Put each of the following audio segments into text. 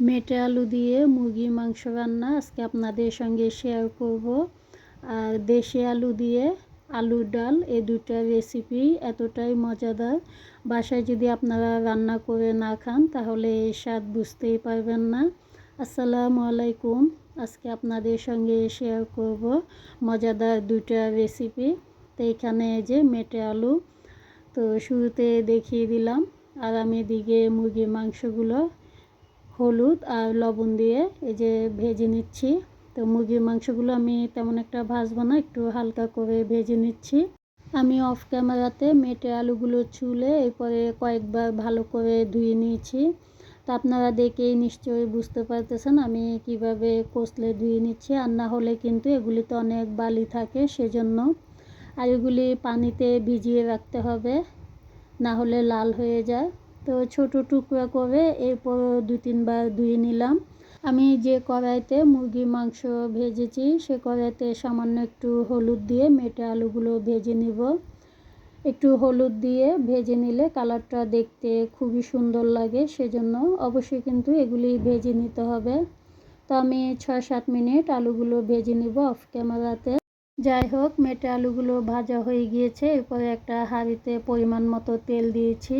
মেটে আলু দিয়ে মুরগির মাংস রান্না আজকে আপনাদের সঙ্গে শেয়ার করব। আর দেশি আলু দিয়ে আলুর ডাল এই দুটা রেসিপি এতটাই মজাদার। বাসায় যদি আপনারা রান্না করে না খান, তাহলে এই স্বাদ বুঝতেই পারবেন না। আসসালামু আলাইকুম। আজকে আপনাদের সঙ্গে শেয়ার করব মজাদার দুটা রেসিপি তো এখানে যে মেটে আলু। তো শুরুতে দেখিয়ে দিলাম। আর আমি এদিকে মুরগির মাংসগুলো হলুদ আর লবণ দিয়ে এই যে ভেজে নিচ্ছি। তো মুরগির মাংসগুলো আমি তেমন একটা ভাজবো না, একটু হালকা করে ভেজে নিচ্ছি। আমি অফ ক্যামেরাতে মেটে আলুগুলো চুলে এরপরে কয়েকবার ভালো করে ধুয়ে নিয়েছি। তা আপনারা দেখেই নিশ্চয়ই বুঝতে পারতেছেন আমি কীভাবে কষলে ধুয়ে নিচ্ছি, আর না হলে কিন্তু এগুলিতে অনেক বালি থাকে সেজন্য। আর এগুলি পানিতে ভিজিয়ে রাখতে হবে, না হলে লাল হয়ে যায়। তো ছোট টুকরা করে এরপর দু তিনবার ধুয়ে নিলাম। আমি যে কড়াইতে মুরগির মাংস ভেজেছি, সে কড়াইতে সামান্য একটু হলুদ দিয়ে মেটে আলুগুলো ভেজে নিব। একটু হলুদ দিয়ে ভেজে নিলে কালারটা দেখতে খুবই সুন্দর লাগে, সেজন্য অবশ্যই কিন্তু এগুলি ভেজে নিতে হবে। তো আমি ছয় সাত মিনিট আলুগুলো ভেজে নিব অফ ক্যামেরাতে। যাই হোক, মেটে আলুগুলো ভাজা হয়ে গিয়েছে। এরপরে একটা হাঁড়িতে পরিমাণ মতো তেল দিয়েছি।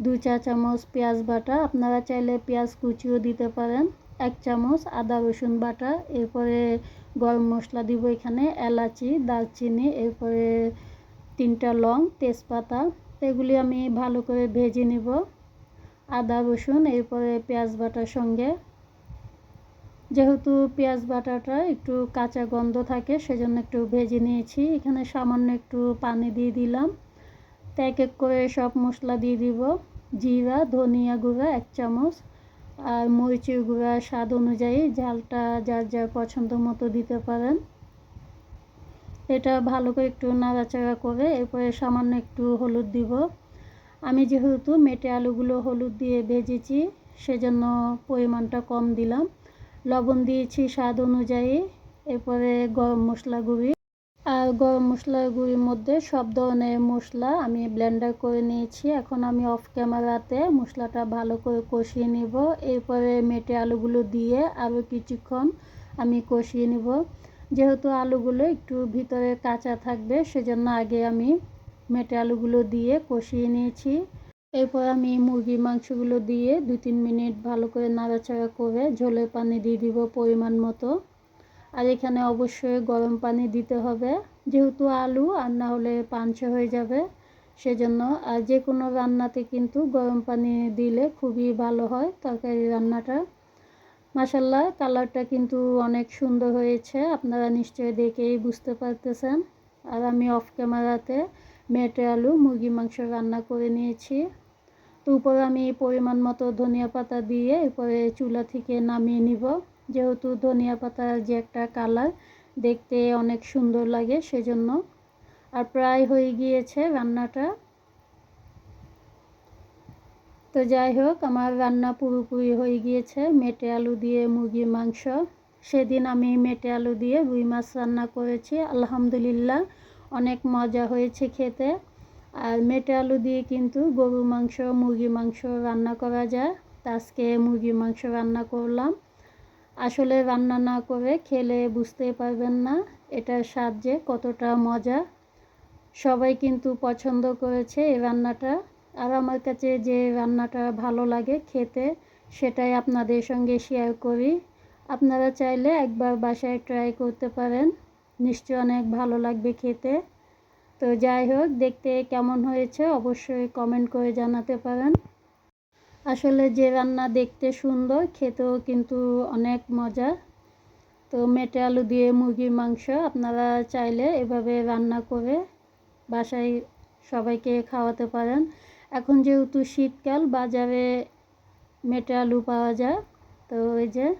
দু চা চামচ পেঁয়াজ বাটা, আপনারা চাইলে পেঁয়াজ কুচিও দিতে পারেন। এক চামচ আদা রসুন বাটা, এরপরে গরম মশলা দিব এখানে, এলাচি, দারচিনি, এরপরে তিনটা লং তেজপাতা, এগুলি আমি ভালো করে ভেজে নিব। আদা রসুন, এরপরে পেঁয়াজ বাটার সঙ্গে। যেহেতু পেঁয়াজ বাটাটা একটু কাঁচা গন্ধ থাকে, সেজন্য একটু ভেজে নিয়েছি। এখানে সামান্য একটু পানি দিয়ে দিলাম। এক এক করে সব মশলা দিয়ে দিব। জিরা, ধনিয়া গুঁড়া এক চামচ আর মরিচের গুঁড়া স্বাদ অনুযায়ী ঝালটা যার যার পছন্দ মতো দিতে পারেন। এটা ভালো করে একটু নাড়াচাড়া করে এরপরে সামান্য একটু হলুদ দিব। আমি যেহেতু মেটে আলুগুলো হলুদ দিয়ে ভেজেছি, সেজন্য পরিমাণটা কম দিলাম। লবণ দিয়েছি স্বাদ অনুযায়ী, এরপরে গরম মশলা গুঁড়ি। গরম মশলার গুঁড়ির মধ্যে সব ধরনের মশলা আমি ব্লেন্ডার করে নিয়েছি। এখন আমি অফ ক্যামেরাতে মশলাটা ভালো করে কষিয়ে নিব। এরপরে মেটে আলুগুলো দিয়ে আরও কিছুক্ষণ আমি কষিয়ে নিব। যেহেতু আলুগুলো একটু ভিতরে কাঁচা থাকবে, সেজন্য আগে আমি মেটে আলুগুলো দিয়ে কষিয়ে নিয়েছি। এরপর আমি মুরগির মাংসগুলো দিয়ে দু তিন মিনিট ভালো করে নাড়াচাড়া করে ঝোলের পানি দিয়ে দিব পরিমাণ মতো। আর এখানে অবশ্যই গরম পানি দিতে হবে। যেহেতু আলু আর না হলে পাঞ্চে হয়ে যাবে, সেজন্য আর যে কোনো রান্নাতে কিন্তু গরম পানি দিলে খুবই ভালো হয় তরকারি রান্নাটা। মাসাল্লাহ কালারটা কিন্তু অনেক সুন্দর হয়েছে, আপনারা নিশ্চয়ই দেখেই বুঝতে পারতেছেন। আর আমি অফ ক্যামেরাতে মেটে আলু, মুরগি মাংস রান্না করে নিয়েছি। তো উপরে আমি পরিমাণ মতো ধনিয়া পাতা দিয়ে এরপরে চুলা থেকে নামিয়ে নিব। যেহেতু ধনিয়া পাতার যে একটা কালার, দেখতে অনেক সুন্দর লাগে সেজন্য। আর প্রায় হয়ে গিয়েছে রান্নাটা। তো যাই হোক, আমার রান্না পুরোপুরি হয়ে গিয়েছে। মেটে আলু দিয়ে মুরগির মাংস। সেদিন আমি মেটে আলু দিয়ে রুই মাছ রান্না করেছি। আলহামদুলিল্লাহ অনেক মজা হয়েছে খেতে। আর মেটে আলু দিয়ে কিন্তু গরু মাংস মুরগি মাংস রান্না করা যায়। আজকে মুরগির মাংস রান্না করলাম। আসলে রান্না না করে খেলে বুঝতেই পারবেন না এটার স্বাদ যে কতটা মজা। সবাই কিন্তু পছন্দ করেছে এই রান্নাটা। আর আমার কাছে যে রান্নাটা ভালো লাগে খেতে, সেটাই আপনাদের সঙ্গে শেয়ার করি। আপনারা চাইলে একবার বাসায় ট্রাই করতে পারেন। নিশ্চয় অনেক ভালো লাগবে খেতে। তো যাই হোক, দেখতে কেমন হয়েছে অবশ্যই কমেন্ট করে জানাতে পারেন। আসলে যে রান্না দেখতে সুন্দর, খেতেও কিন্তু অনেক মজা। তো মেটে আলু দিয়ে মুরগির মাংস আপনারা চাইলে এভাবে রান্না করে বাসায় সবাইকে খাওয়াতে পারেন। এখন যেহেতু শীতকাল, বাজারে মেটে আলু পাওয়া যায়। তো ওই যে,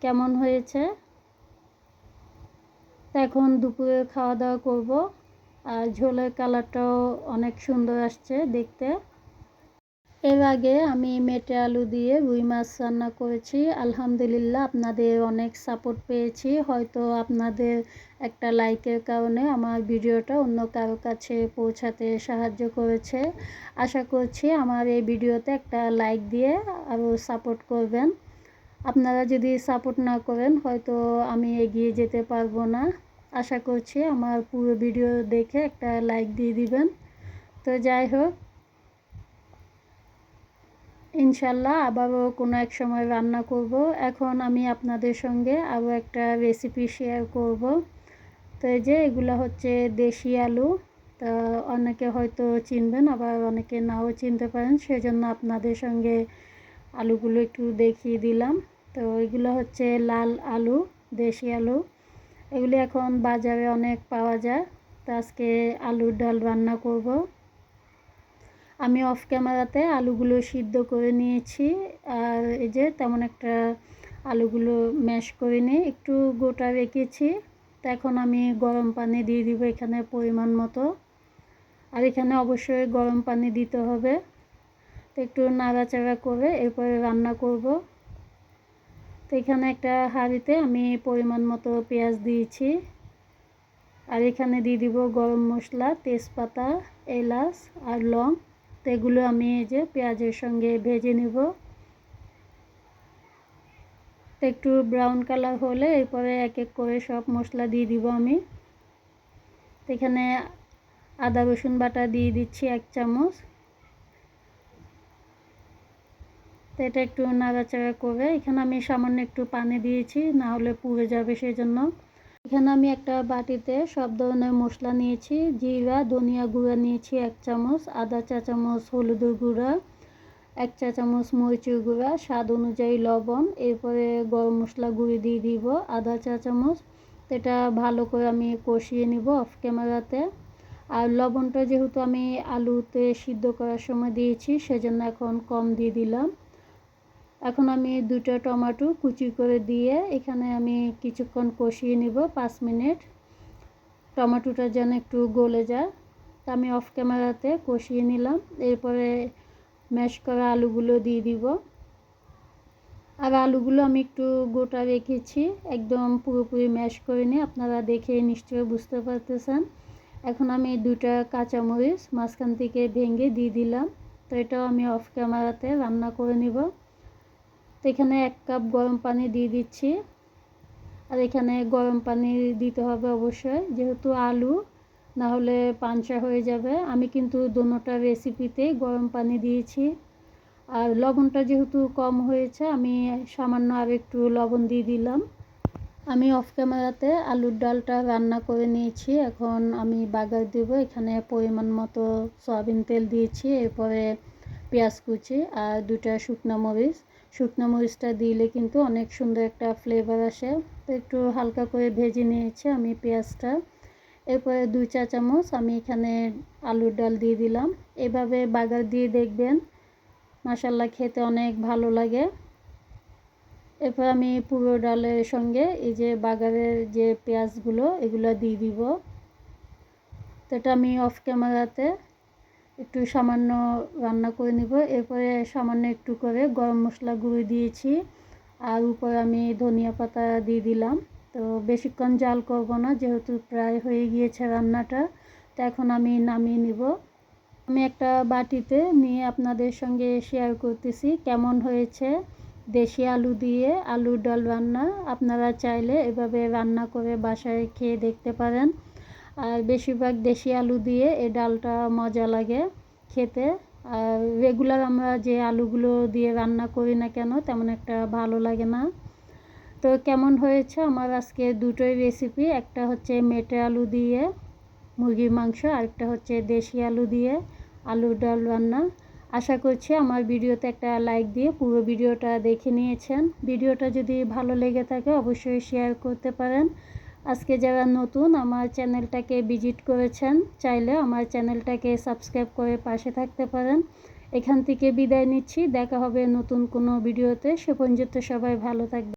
কেমন হয়েছে? এখন দুপুরে খাওয়া দাওয়া করব। আর ঝোলের কালারটাও অনেক সুন্দর আসছে দেখতে। এর আগে আমি মেটে আলু দিয়ে রুই মাছ রান্না করেছি। আলহামদুলিল্লাহ আপনাদের অনেক সাপোর্ট পেয়েছি। হয়তো আপনাদের একটা লাইকের কারণে আমার ভিডিওটা অন্য কারও কাছে পৌঁছাতে সাহায্য করেছে। আশা করছি আমার এই ভিডিওতে একটা লাইক দিয়ে আরও সাপোর্ট করবেন। আপনারা যদি সাপোর্ট না করেন, হয়তো আমি এগিয়ে যেতে পারব না। আশা করছি আমার পুরো ভিডিও দেখে একটা লাইক দিয়ে দিবেন। তো যাই হোক ইনশাল্লাহ আবারও কোনো এক সময় রান্না করব। এখন আমি আপনাদের সঙ্গে আরও একটা রেসিপি শেয়ার করব। তো এই যে এগুলো হচ্ছে দেশি আলু। তা অনেকে হয়তো চিনবেন, আবার অনেকে নাও চিনতে পারেন। সেজন্য আপনাদের সঙ্গে আলুগুলো একটু দেখিয়ে দিলাম। তো এগুলো হচ্ছে লাল আলু, দেশি আলু। এগুলি এখন বাজারে অনেক পাওয়া যায়। তো আজকে আলুর ডাল রান্না করব। আমি অফ ক্যামেরাতে আলুগুলো সিদ্ধ করে নিয়েছি। আর এই যে তেমন একটা আলুগুলো ম্যাশ করে নিয়ে একটু গোটা রেখেছি। তো এখন আমি গরম পানি দিয়ে দিব এখানে পরিমাণ মতো। আর এখানে অবশ্যই গরম পানি দিতে হবে। তো একটু নাড়াচাড়া করে এরপরে রান্না করব। তো এখানে একটা হাঁড়িতে আমি পরিমাণ মতো পেঁয়াজ দিয়েছি। আর এখানে দিয়ে দিব গরম মশলা, তেজপাতা, এলাচ আর লং। এগুলো আমি এই যে পেঁয়াজের সঙ্গে ভেজে নেব। একটু ব্রাউন কালার হলে এরপরে এক এক করে সব মশলা দিয়ে দিব আমি। এখানে আদা, রসুন বাটা দিয়ে দিচ্ছি এক চামচ। তো এটা একটু নাড়াচাড়া করে এখানে আমি সামান্য একটু পানি দিয়েছি, না হলে পুড়ে যাবে সেই জন্য এখানে আমি একটা বাটিতে সব ধরনের মশলা নিয়েছি, জিরা, ধনিয়া গুঁড়া নিয়েছি এক চামচ, আদা চা চামচ হলুদের গুঁড়া, এক চা চামচ মরিচের গুঁড়া, স্বাদ অনুযায়ী লবণ, এরপরে গরম মশলা গুঁড়ি দিয়ে দিব, আদা চা চামচ, এটা ভালো করে আমি কষিয়ে নিব অফ ক্যামেরাতে। আর লবণটা যেহেতু আমি আলুতে সিদ্ধ করার সময় দিয়েছি, সেজন্য এখন কম দিয়ে দিলাম। এখন আমি দুটো টমেটো কুচি করে দিয়ে এখানে আমি কিছুক্ষণ কষিয়ে নিব পাঁচ মিনিট। টমেটোটা যেন একটু গলে যায়। তা আমি অফ ক্যামেরাতে কষিয়ে নিলাম। এরপরে ম্যাশ করা আলুগুলো দিয়ে দিব। আর আলুগুলো আমি একটু গোটা রেখেছি। একদম পুরোপুরি ম্যাশ করে নিয়ে আপনারা দেখে নিশ্চয়ই বুঝতে পারতেছেন। এখন আমি দুটা কাঁচামরিচ মাঝখান থেকে ভেঙে দিয়ে দিলাম। তো এটাও আমি অফ ক্যামেরাতে রান্না করে নিব। তো এখানে এক কাপ গরম পানি দিয়ে দিচ্ছি। আর এখানে গরম পানি দিতে হবে অবশ্যই, যেহেতু আলু না হলে পাঞ্চা হয়ে যাবে। আমি কিন্তু দোনোটা রেসিপিতে গরম পানি দিয়েছি। আর লবণটা যেহেতু কম হয়েছে, আমি সামান্য আর একটু লবণ দিয়ে দিলাম। আমি অফ ক্যামেরাতে আলুর ডালটা রান্না করে নিয়েছি। এখন আমি বাগার দেব। এখানে পরিমাণ মতো সয়াবিন তেল দিয়েছি, এরপরে পেঁয়াজ কুচি আর দুটা শুকনো মরিচ। শুকনো মরিচটা দিলে কিন্তু অনেক সুন্দর একটা ফ্লেভার আসে। তো একটু হালকা করে ভেজে নিয়েছি আমি পেঁয়াজটা। এরপরে দুই চা চামচ আমি এখানে আলুর ডাল দিয়ে দিলাম। এভাবে বাগার দিয়ে দেখবেন মাসাল্লা খেতে অনেক ভালো লাগে। এরপর আমি পুরো ডালের সঙ্গে এই যে বাগারের যে পেঁয়াজগুলো এগুলো দিয়ে দিব। তো এটা আমি অফ ক্যামেরাতে একটু সামান্য রান্না করে নিব। এরপরে সামান্য একটু করে গরম মশলা গুঁড়ো দিয়েছি। আর উপরে আমি ধনিয়া পাতা দিয়ে দিলাম। তো বেশিক্ষণ জাল করব না, যেহেতু প্রায় হয়ে গিয়েছে রান্নাটা। তো এখন আমি নামিয়ে নিব। আমি একটা বাটিতে নিয়ে আপনাদের সঙ্গে শেয়ার করতেছি কেমন হয়েছে দেশি আলু দিয়ে আলুর ডাল রান্না। আপনারা চাইলে এভাবে রান্না করে বাসায় খেয়ে দেখতে পারেন। আর বেশিরভাগ দেশি আলু দিয়ে এই ডালটা মজা লাগে খেতে। আর রেগুলার আমরা যে আলুগুলো দিয়ে রান্না করি না কেন, তেমন একটা ভালো লাগে না। তো কেমন হয়েছে আমার আজকে দুটোই রেসিপি একটা হচ্ছে মেটে আলু দিয়ে মুরগির মাংস, আরেকটা হচ্ছে দেশি আলু দিয়ে আলুর ডাল রান্না। আশা করছি আমার ভিডিওতে একটা লাইক দিয়ে পুরো ভিডিওটা দেখে নিয়েছেন। ভিডিওটা যদি ভালো লেগে থাকে অবশ্যই শেয়ার করতে পারেন। আজকে যারা নতুন, আমার চ্যানেলটাকে ভিজিট করেছেন, চাইলে আমার চ্যানেলটাকে সাবস্ক্রাইব করে পাশে থাকতে পারেন। এখান থেকে বিদায় নিচ্ছি। দেখা হবে নতুন কোনো ভিডিওতে। সে পর্যন্ত সবাই ভালো থাকবে